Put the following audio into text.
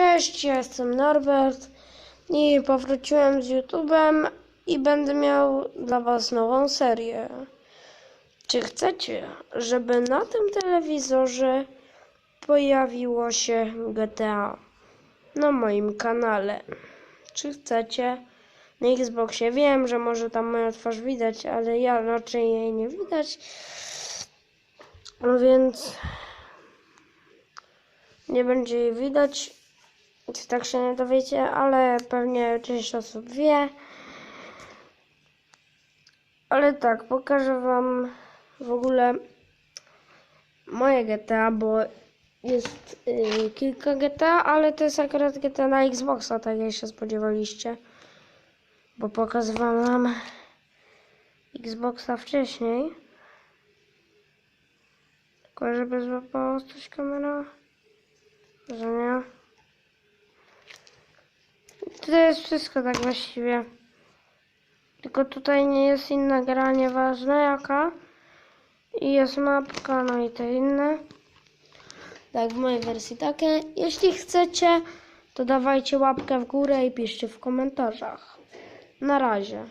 Cześć, ja jestem Norbert i powróciłem z YouTube'em i będę miał dla Was nową serię. Czy chcecie, żeby na tym telewizorze pojawiło się GTA na moim kanale? Czy chcecie? Na Xboxie wiem, że może tam moją twarz widać, ale ja raczej jej nie widać. No więc nie będzie jej widać. Tak się nie dowiecie, ale pewnie część osób wie. Ale tak, pokażę wam w ogóle moje GTA, bo jest y, kilka GTA, ale to jest akurat GTA na Xboxa, tak jak się spodziewaliście. Bo pokazywałam wam Xboxa wcześniej. Tylko żeby złapało coś kamera. Że nie. To jest wszystko tak właściwie. Tylko tutaj nie jest inna gra, nieważne jaka. I jest mapka, no i te inne. Tak, w mojej wersji takie. Jeśli chcecie, to dawajcie łapkę w górę i piszcie w komentarzach. Na razie.